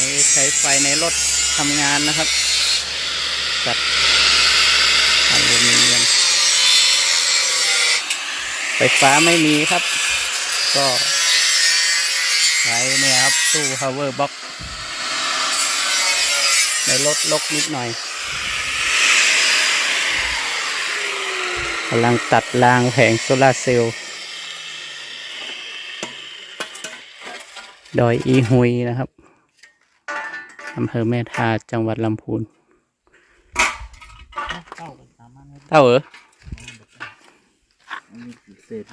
นี้ใช้ไฟในรถทำงานนะครับจัดอลูมิเนียมไฟฟ้าไม่มีครับ ก็ใช้เนี่ยครับ ตู้ power box ในรถลกนิดหน่อยกำลังตัดรางแผงโซลาเซลล์ดอยอีหุยนะครับ อำเภอแม่ทาจังหวัดลำพูนเข้ากันสามารถให้เต้าเออมีกี่เศษ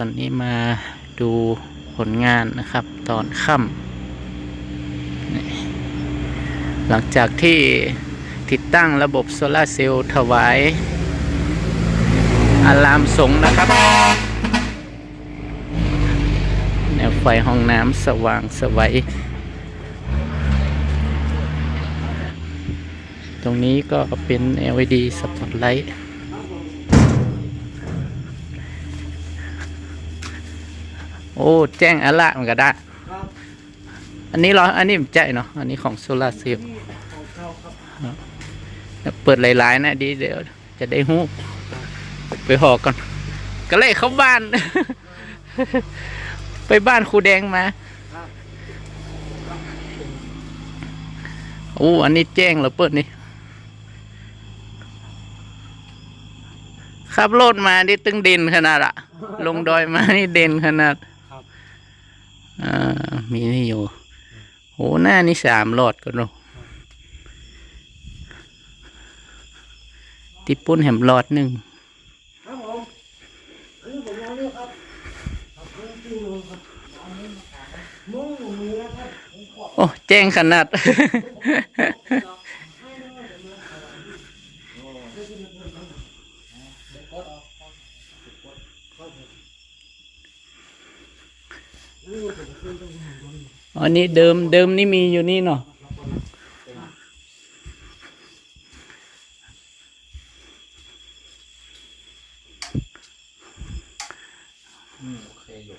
ตอนนี้มาดูผลงานนะครับ ตอนค่ำหลังจากที่ติดตั้งระบบโซลาเซลล์ถวายอารามสงนะครับแนวไฟห้องน้ำสว่างสวัยตรงนี้ก็เป็น LED สปอตไลท์ โอ้แจ้งอะละมันก็ได้อันนี้เหรออันนี้ผมใจเนาะอันนี้ของโซลาร์เซลล์ครับเปิดหลายๆนะดีเดี๋ยวจะได้หู้ไปหอกก่อนก็เลยเข้าบ้าน ไปบ้านครูแดงมาโอ้อันนี้แจ้งเหรอเปิดนี่ขับรถมานี่ตึงเด่นขนาดอะลงดอยมานี่เด่นขนาด อ่ามีนี่อยู่โหหน้านี่สามหลอดกันเนาะติดปุ้นแหมหลอดหนึ่งครับผมอันนี้ผมลองเลือกครับครับเพิ่มชื่อเลยครับมุ้งหนูมีแล้วครับผมขอ โอ้ แจ้งขนาด อันนี้เดิมเดิมนี่มีอยู่นี่เนาะอืมโอเคอยู่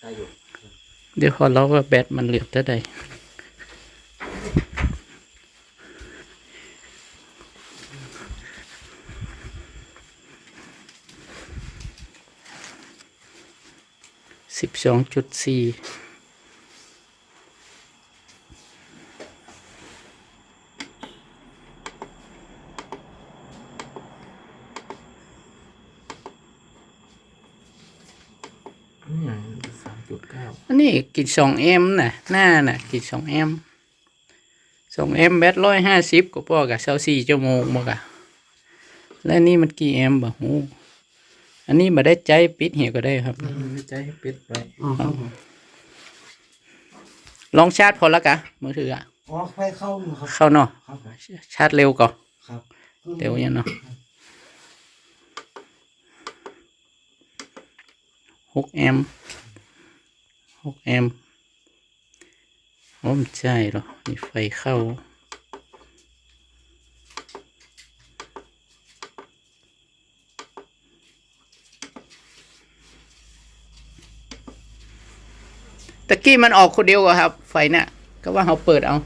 ได้อยู่เดี๋ยวขอเราว่าแบตมันเหลือเท่าใด สิบสองจุดสี่อืมสามจุดเก้าอันนี้กินสองเอ็มน่ะ หน้าน่ะ กินสองเอ็มสองเอ็มแบตร้อยห้าสิบก็พอกับเช้าสี่ชั่วโมงบ่กะและนี่มันกี่เอ็มบ่หู อันนี้มาได้ใจปิดเหี่ยก็ได้ครับไม่ใจให้ปิดไปลองชาร์จพอแล้วกะมือถืออะอ๋อไฟเข้าอยู่ครับเข้าเนาะครับผมชาร์จเร็วก่อนครับเร็วยังเนาะหกแอมป์หกแอมป์โอ้ไม่ใช่หรอมีไฟเข้า ตะกี้มันออกคนเดียวอะครับ ไฟเนี่ยก็ว่าเขาเปิดเอา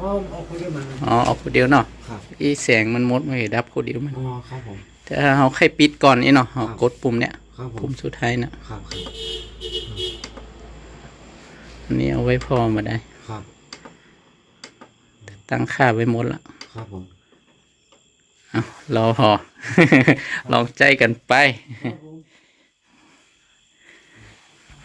อ๋อเอาคนเดียวมาอ๋อออกคนเดียวเนาะครับอีแสงมันมดไม่ดับคนเดียวมันอ๋อครับผมแต่ถ้าเขาแค่ปิดก่อนนี่เนาะเขาครับกดปุ่มเนี่ยครับผปุ่มมสุดท้ายนะครับครับอันนี้เอาไว้พอมาได้ครับตั้งค่าไว้หมดละครับผมเอารอพอลองใจกันไปครับผม